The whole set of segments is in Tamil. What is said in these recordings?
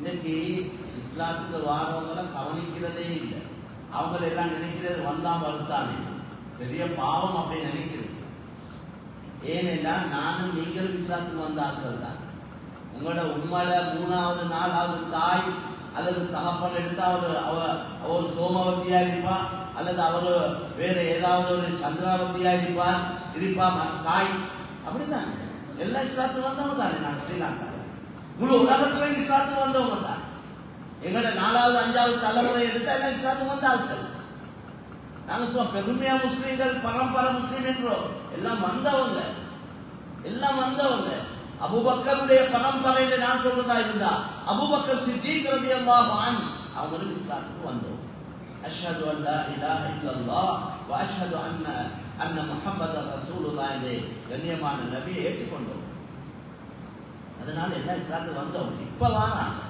இன்னைக்கு இஸ்லாத்துக்கு வாரவங்களை கவனிக்கிறதே இல்லை. அவங்கள எல்லாம் நினைக்கிறது வந்தா வருத்தானே பெரிய பாவம் அப்படி நினைக்கிறது. ஏனென்றால் நானும் நீங்கள் இஸ்லாத்துக்கு வந்த ஆட்கள் தான். உங்களோட உம்மோட மூணாவது நாலாவது தாய் அல்லது தகப்பன் எடுத்தா அவர் அவ அவர் சோமவர்த்தியா இருப்பா அல்லது அவர் வேற ஏதாவது ஒரு சந்திராவர்த்தியா இருப்பார் இருப்பா ம- தாய். அப்படிதான் எல்லா இஸ்லாத்துக்கு வந்தவங்க தானே நான் ஸ்ரீலங்கா. முழு உலகத்துல இஸ்லாத்துக்கு வந்தவங்க தான். எங்களோட நாலாவது அஞ்சாவது தலைமுறை எடுத்தா எல்லாம் இஸ்லாத்துக்கு வந்த ஆட்கள்? நாங்க சும்மா பெருமையா முஸ்லீம்கள் பரம்பரை முஸ்லீம் என்றோம். எல்லாம் வந்தவங்க. எல்லாம் வந்தவங்க. அபுபக்கருடைய பரம்பரையில நான் சொல்றதா இருந்தா அபுபக்கர் சித்திக் ரலியல்லாஹு அன்ஹு அவங்களும் இஸ்லாத்துக்கு வந்தோம். அஷ்ஹது அல்லா இலாஹ இல்லல்லாஹ் வ அஷ்ஹது அன்ன அன்ன முஹம்மதர் ரசூலுல்லாஹ் என்று கண்ணியமான நபியை ஏற்றுக்கொண்டோம். அதனால என்ன இஸ்லாத்துக்கு வந்தோம்? இப்ப வாராங்க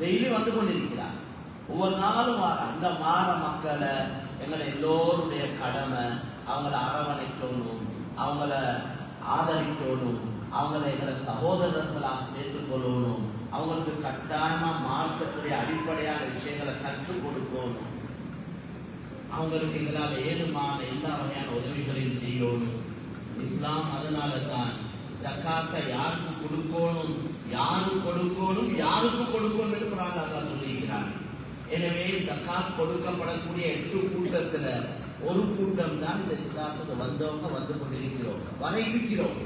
டெய்லி வந்து கொண்டிருக்கிறார் ஒவ்வொரு நாளும் வாராங்க இந்த மாற மக்களை எங்களை எல்லோருடைய கடமை அவங்கள அரவணைக்கணும் அவங்கள ஆதரிக்கணும் அவங்கள எங்களை சகோதரர்களாக சேர்த்துக் கொள்ளணும் அவங்களுக்கு கட்டாயமா மார்க்கத்துடைய அடிப்படையான விஷயங்களை கற்றுக் கொடுக்கணும். அவங்களுக்கு எங்களால் ஏதுமான எல்லா வகையான உதவிகளையும் செய்யணும். இஸ்லாம் அதனால தான் ஜக்காத்தை யாருக்கு கொடுக்கணும்? யாருக்கு கொடுக்கணும்? யாருக்கு கொடுக்கணும் என்று குரான் அல்லாஹ் சொல்லியிருக்கிறார் எனவே ஜக்காத் கொடுக்கப்படக்கூடிய எட்டு கூட்டத்துல ஒரு கூட்டம் தான் இந்த இஸ்லாத்துக்கு வந்தவங்க வந்து கொண்டிருக்கிறோம். வர இருக்கிறோம்.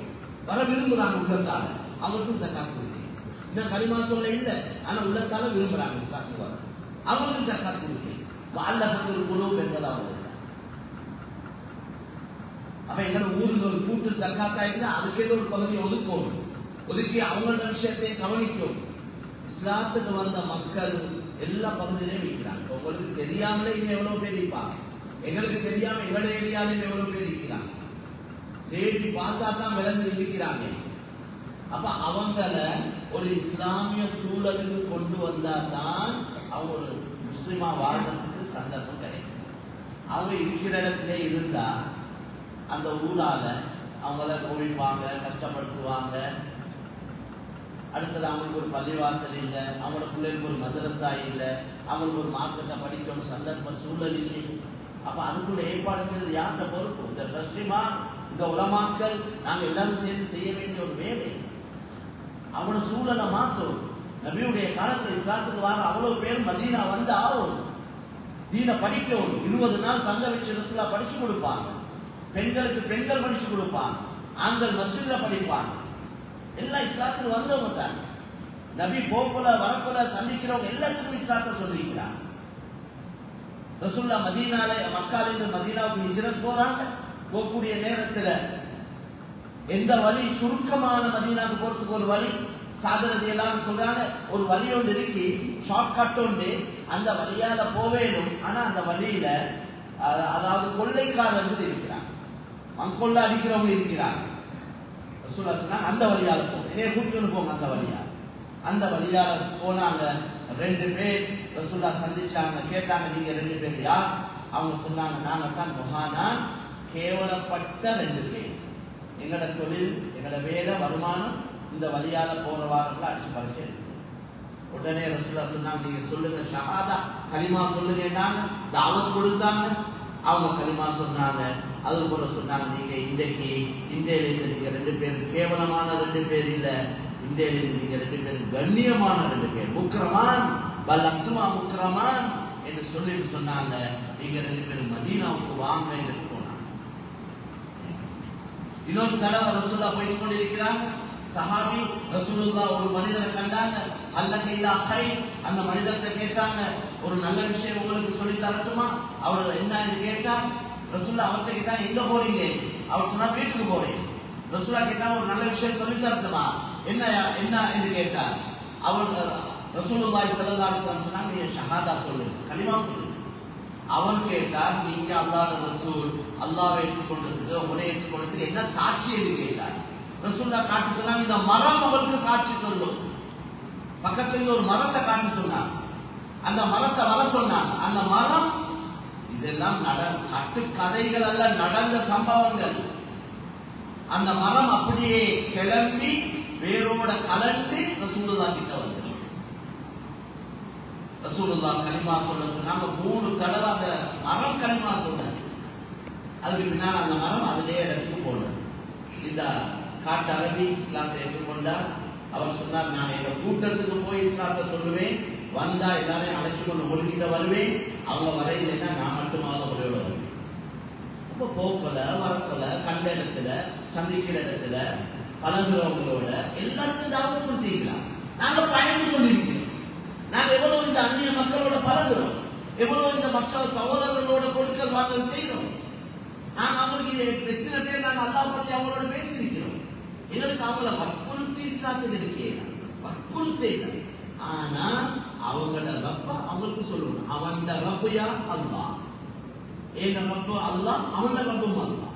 வர விரும்புகிறாங்க உள்ளத்தால். அவருக்கும் ஜக்காத் கொடுக்கிறேன் இன்னும் கரிமா சொல்ல இல்லை. ஆனா உள்ளத்தால விரும்புறாங்க இஸ்லாத்துக்கு வர. அவங்களுக்கு ஜக்காத் கொடுக்கிறேன் வால்லபத்தில் குழு என்பதாக அப்ப எங்களோட ஊருக்கு ஒரு கூட்டு சர்க்காத்தா இருந்து அதுக்கே ஒரு பகுதியை ஒதுக்கணும் ஒதுக்கி அவங்களோட விஷயத்தை கவனிக்கும். இஸ்லாத்துக்கு வந்த மக்கள் எல்லா பகுதியிலையும் இருக்கிறாங்க. உங்களுக்கு தெரியாமலே இன்னும் எவ்வளவு பேர் இருப்பாங்க? எங்களுக்கு தெரியாம எங்களோட ஏரியாலையும் எவ்வளவு பேர் இருக்கிறாங்க? தேடி பார்த்தா தான் விளந்து இருக்கிறாங்க. அப்ப அவங்கள ஒரு இஸ்லாமிய சூழலுக்கு கொண்டு வந்தா தான் அவங்க ஒரு முஸ்லிமா வாழ்றதுக்கு சந்தர்ப்பம் கிடைக்கும். அவங்க இருக்கிற இடத்துல இருந்தா அந்த ஊரால அவங்கள கோவிப்பாங்க கஷ்டப்படுத்துவாங்க. அடுத்தது அவங்களுக்கு ஒரு பள்ளிவாசல் இல்லை அவங்களோட பிள்ளைகளுக்கு ஒரு மதரசா இல்லை அவங்களுக்கு ஒரு மார்க்கத்தை படிக்கணும் சந்தர்ப்ப சூழல் இல்லை அப்ப அதுக்குள்ள ஏற்பாடு செய்யறது யார்கிட்ட பொறுப்பு? இந்த ட்ரஸ்டிமா இந்த உலமாக்கள் நாங்க எல்லாரும் சேர்ந்து செய்ய வேண்டிய ஒரு வேலை. அவனோட சூழலை மாற்றணும் நபியுடைய காலத்துல இஸ்லாத்துக்கு வர அவ்வளவு பேர் மதீனா வந்து ஆகும் தீன படிக்கணும். இருபது நாள் தங்க வச்சு ரசுலா படிச்சு கொடுப்பாங்க. பெண்களுக்கு பெண்கள் படிச்சு கொடுப்பான். ஆண்கள் மஸ்ஜித்ல படிப்பாங்க எல்லாம் இஸ்லாத்துக்கு வந்தவங்க தான். நபி போக்குல வரப்புல சந்திக்கிறவங்க எல்லாத்துக்கும் இஸ்லாத்தை சொல்லியிருக்கிறான் ரசுல்லா மதீனால மக்கால இருந்து மதீனாவுக்கு ஹிஜ்ரத் போறாங்க. போகக்கூடிய நேரத்தில் எந்த வழி? சுருக்கமான மதீனாவுக்கு போறதுக்கு ஒரு வழி. சாதனத்தை எல்லாரும் சொல்றாங்க. ஒரு வழி ஒன்று இருக்கு. ஷார்ட்கட் ஒன்று அந்த வழியால போவேணும் ஆனா அந்த வழியில அதாவது கொள்ளைக்காரர்கள் இருக்கிறாங்க. மங்கொள்ள அடிக்கிறவங்க இருக்கிறாங்க. ரசூலா சொன்னாங்க அந்த வழியால போங்க என்னைய கூட்டிட்டு போங்க அந்த வழியா. அந்த வழியால போனாங்க. ரெண்டு பேர் ரசூல்லா சந்திச்சாங்க கேட்டாங்க நீங்க ரெண்டு பேர் யார்? அவங்க சொன்னாங்க நாங்க தான் முகானான் கேவலப்பட்ட ரெண்டு பேர். எங்களோட தொழில் எங்களோட வேலை வருமானம் இந்த வழியால போறவார்கள் அடிச்சு பறிச்சு எடுத்து. உடனே ரசூலா சொன்னாங்க நீங்க சொல்லுங்க ஷஹாதா கலிமா சொல்லுங்கன்னாங்க தாவத் கொடுத்தாங்க. அவங்க கலிமா சொன்னாங்க அது போல சொன்னாங்க நீங்க இன்றைக்கு இந்தியிலிருந்து நீங்க ரெண்டு பேர் கேவலமான ரெண்டு பேர் இல்ல இந்தியிலிருந்து நீங்க ரெண்டு பேர் கண்ணியமான ரெண்டு பேர். முக்கிரமான் பல் அக்துமா முக்கிரமான் என்று சொல்லிட்டு சொன்னாங்க. நீங்க ரெண்டு பேரும் மதீனாவுக்கு வாங்க என்று போனாங்க. இன்னொரு தடவை ரசூல்லா போயிட்டு கொண்டிருக்கிறாங்க சஹாபி ரசூலுல்லா ஒரு மனிதரை கண்டாங்க. அல்ல கைலா ஹை அந்த மனிதர்கிட்ட கேட்டாங்க. ஒரு நல்ல விஷயம் உங்களுக்கு சொல்லி தரட்டுமா? அவர் என்ன? என்று கேட்டா ரசூல்லா அவர்கிட்ட கேட்டா எங்க போறீங்க? அவர் சொன்னா வீட்டுக்கு போறேன். ரசூல்லா கேட்டா ஒரு நல்ல விஷயம் சொல்லி தரட்டுமா? என்ன என்ன? என்று கேட்டார். அவர் ரசூலுல்லாஹி ஸல்லல்லாஹு அலைஹி வஸல்லம் சொன்னாங்க நீங்க ஷஹாதா சொல்லு கலிமா சொல்லு. அவன் கேட்டார் நீங்க அல்லாஹ் ரசூல் அல்லாஹ்வை ஏற்றுக்கொண்டதுக்கு உங்களை ஏற்றுக்கொண்டதுக்கு என்ன சாட்சி? என்று கேட்டார். ரசூல்லா காட்டி சொன்னாங்க இந்த மரம் உங்களுக்கு சாட்சி சொல்லும். பக்கத்துல இருந்து ஒரு மரத்தை காட்டி சொன்னாங்க. அந்த மரத்தை வர சொன்னாங்க. அந்த மரம் இதெல்லாம் நட கதைகள் அல்ல நடந்த சம்பவங்கள். அந்த மரம் அப்படியே கிளம்பி வேரோட கலந்து ரசூலுல்லா கிட்ட வந்தது ரசூலுல்லா கலிமா சொல்ல சொன்னாங்க மூணு தடவை அந்த மரம் கலிமா சொன்னது அதுக்கு பின்னால் அந்த மரம் அதிலே இடத்துக்கு போனது. இந்த காட்டு அரபி இஸ்லாத்தை ஏற்றுக்கொண்டார். அவர் சொன்னார் நான் எங்க கூட்டத்துக்கு போய் இஸ்லாத்தை சொல்லுவேன். வந்தா எல்லாரையும் அழைச்சு கொண்டு ஒழுங்கிட்ட வருவேன். அவங்க வரையிலன்னா நான் மட்டுமாக ஒரே வருவேன் அப்போ போக்கல வரக்கல கண்ட இடத்துல சந்திக்கிற இடத்துல பழகுறவங்களோட எல்லாருக்கும் தாபம் கொடுத்தீங்களா நாங்க பயந்து கொண்டிருக்கிறோம் நாங்க எவ்வளவு இந்த அந்நிய மக்களோட பழகுறோம். எவ்வளவு இந்த மற்ற சகோதரர்களோட கொடுக்கல் வாங்கல் செய்யணும் நாங்க அவங்களுக்கு இதை எத்தனை பேர் நாங்க அல்லா பற்றி அவங்களோட பேசியிருக்கிறோம். எங்களுக்கு அவங்கள வற்புறுத்தி இஸ்லாத்தில் இருக்கேன் வற்புறுத்தேன் ஆனா அவங்களோட ரப்ப அவங்களுக்கு சொல்லணும். அவன் ரப்பையா அல்லா. எங்க ரப்ப அல்லாஹ் அவனோட ரப்பும் அல்லா.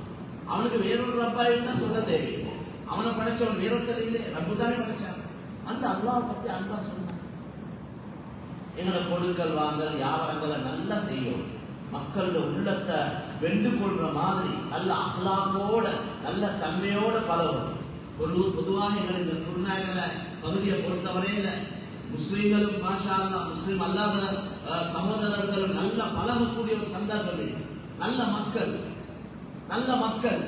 அவனுக்கு வேறொரு ரப்பா இருந்தா சொல்ல தேவையில்லை அவனை படைச்சவன் வேறொருத்தர் இல்லை. ரப்பு தானே படைச்சான். அந்த அல்லாஹ் பத்தி அன்பா சொன்னான் எங்களை கொடுக்கல் வாங்கல் வியாபாரங்களை நல்லா செய்யும். மக்களோட உள்ளத்தை வெண்டு கொள்ற மாதிரி நல்ல அஹ்லாமோட நல்ல தன்மையோட பலவும் ஒரு பொதுவாக எங்களை இந்த குருநாயகல பகுதியை பொறுத்தவரையில முஸ்லீம்களும் மாஷா முஸ்லீம் அல்லாத அஹ், சகோதரர்களும் நல்ல பழகக்கூடிய ஒரு சந்தர்ப்பங்கள் நல்ல மக்கள். நல்ல மக்கள்.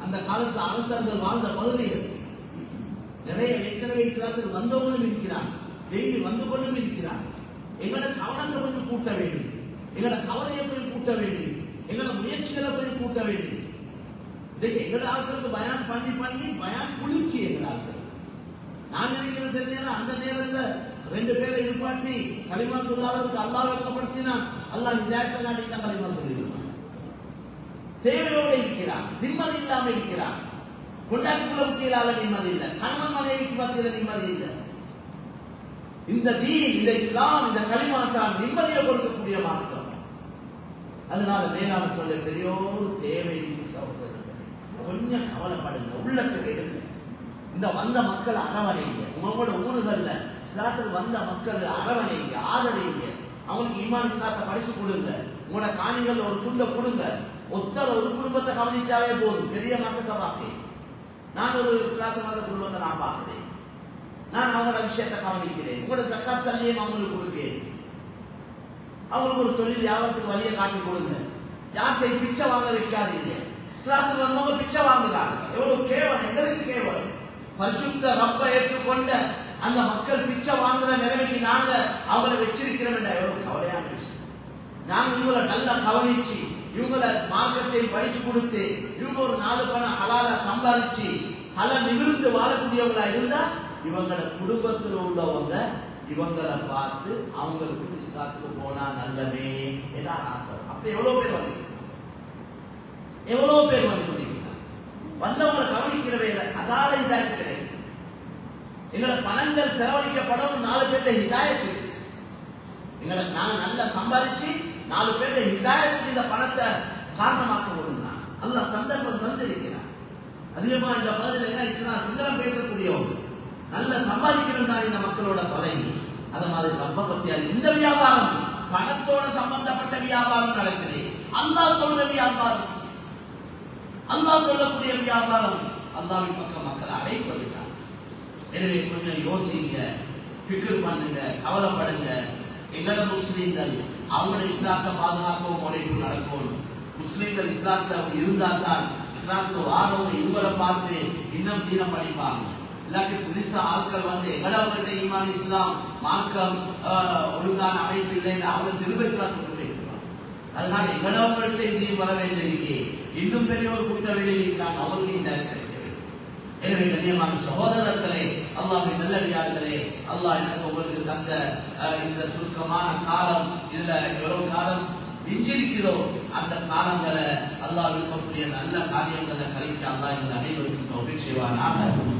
அந்த காலத்து அரசர்கள் வாழ்ந்த பகுதிகள் நிறைய ஏற்கனவே இஸ்லாத்தில் வந்தவங்களும் இருக்கிறான் டெய்லி வந்து கொண்டும் இருக்கிறான் எங்களோட கவனத்தை கொஞ்சம் கூட்ட வேண்டும். எங்களோட கவலையை போய் கூட்ட வேண்டும். எங்களோட முயற்சிகளை போய் கூட்ட வேண்டும். இன்னைக்கு எங்களோட ஆட்களுக்கு பயான் பண்ணி பண்ணி பயான் குளிர்ச்சி எங்களை ஆட்கள். நாங்கள் நினைக்கிற சில நேரம் அந்த நேரத்தில் ரெண்டு பேரை இருப்பாட்டி கலிமா சொல்லாதவருக்கு அல்லாஹ் விளக்கப்படுத்தினா அல்லாஹ் இந்த நாட்டி தான் கலிமா சொல்லியிருப்பான் தேவையோடு இருக்கிறான் நிம்மதி இல்லாம இருக்கிறான். கொண்டாட்டிக்குள்ள குட்டியிலால நிம்மதி இல்லை. கணவன் மனைவிக்கு மத்தியில நிம்மதி இல்லை. இந்த தீன் இந்த இஸ்லாம் இந்த களிமா தான் நிம்மதியை கொடுக்கக்கூடிய மார்க்கம். அதனால மேலான சொல்ல பெரியோரு தேவை கொஞ்சம் கவலைப்படுங்க உள்ளத்துக்கு எடுங்க. இந்த வந்த மக்கள் அரவணைங்க உங்களோட ஊர்கள்ல இஸ்லாத்துக்கு வந்த மக்கள் அரவணைங்க ஆதரிங்க அவங்களுக்கு ஈமான் இஸ்லாத்தை படிச்சு கொடுங்க. உங்களோட காணிகள் ஒரு துண்டை கொடுங்க. ஒத்தர் ஒரு குடும்பத்தை கவனிச்சாவே போதும். பெரிய மக்கத்தை பார்ப்பேன். நான் ஒரு இஸ்லாத்து மத குடும்பத்தை நான் பார்க்கிறேன். நான் அவங்களோட விஷயத்தை கவனிக்கிறேன். உங்களோட ஜக்காத் தள்ளியும் அவங்களுக்கு கொடுக்கிறேன் அவங்களுக்கு ஒரு தொழில் வியாபாரத்துக்கு வழியை காட்டி கொடுங்க. யாற்றை பிச்சை வாங்க வைக்காதீங்க. இஸ்லாத்துக்கு வந்தவங்க பிச்சை வாங்குறாங்க. எவ்வளவு கேவலம். எங்களுக்கு கேவலம். பரிசுத்த ரப்ப ஏற்றுக்கொண்ட அந்த மக்கள் பிச்சை வாங்குற நிலைமைக்கு நாங்க அவங்கள வச்சிருக்கிறோம் என்ற எவ்வளவு கவலையான விஷயம். நாங்க இவங்களை நல்லா கவனிச்சு இவங்களை மார்க்கத்தை படிச்சு கொடுத்து இவங்க ஒரு நாலு பணம் ஹலால சம்பாதிச்சு ஹல நிமிர்ந்து வாழக்கூடியவங்களா இருந்தா இவங்களோட குடும்பத்தில் உள்ளவங்க இவங்களை பார்த்து அவங்களுக்கு இஸ்லாத்துக்கு போனா நல்லமே என்ன ஆசை. அப்ப எவ்வளவு பேர் வந்து? எவ்வளவு பேர் வந்து வந்தவங்களை கவனிக்கிறவே இல்லை அதால இதாயத்து எங்களை பணங்கள் செலவழிக்கப்படும் நாலு பேர்ட்ட ஹிதாயத்துக்கு எங்களை நான் நல்லா சம்பாதிச்சு நாலு பேர்ட்ட ஹிதாயத்துக்கு இந்த பணத்தை காரணமாக்க விடுறான் அல்ல சந்தர்ப்பம் தந்திருக்கிறான். அதிகமா இந்த பதில் என்ன இஸ்லாம் சிந்தனம் பேசக்கூடியவங்க நல்ல சம்பாதிக்கணும் தான் இந்த மக்களோட பழகி அத மாதிரி ரொம்ப பத்தியா இந்த வியாபாரம் பணத்தோட சம்பந்தப்பட்ட வியாபாரம் நடக்குது. அல்லாஹ் சொல்ற வியாபாரம். அல்லாஹ் சொல்லக்கூடிய வியாபாரம் அல்லாவின் பக்கம் மக்கள் அழைப்பதுதான் எனவே கொஞ்சம் யோசிங்க ஃபிக்ர் பண்ணுங்க கவலைப்படுங்க. எங்கட முஸ்லீம்கள் அவங்களோட இஸ்லாத்தை பாதுகாக்கவும் உழைப்பு நடக்கும். முஸ்லீம்கள் இஸ்லாத்துல இருந்தால் தான் இஸ்லாத்துக்கு வாரவங்க இவங்களை பார்த்து இன்னும் தீனம் படிப்பாங்க. இல்லாட்டி புதுசா ஆட்கள் வந்து எங்கடவங்கள்ட்ட ஈமான் இஸ்லாம் மார்க்கம் ஒழுங்கான அமைப்பு இல்லைன்னு அவங்க திரும்ப இஸ்லாத்துக்கு போயிட்டுருவாங்க அதனால எங்கடவங்கள்ட்ட இந்தியும் வர வேண்டியிருக்கு. இன்னும் பெரிய ஒரு கூட்ட வேலையில் இருக்கிறாங்க அவங்களுக்கு இந்த எனவே கண்ணியமான சகோதரர்களே அல்லாஹ் நல்லடியார்களே அல்லாஹ் எனக்கு உங்களுக்கு தந்த இந்த சுருக்கமான காலம் இதுல எவ்வளவு காலம் மிஞ்சிருக்கிறதோ அந்த காலங்களை அல்லாஹ் விரும்பக்கூடிய நல்ல காரியங்களை கழிக்க அல்லாஹ் எங்கள் அனைவருக்கும் செய்வானாக.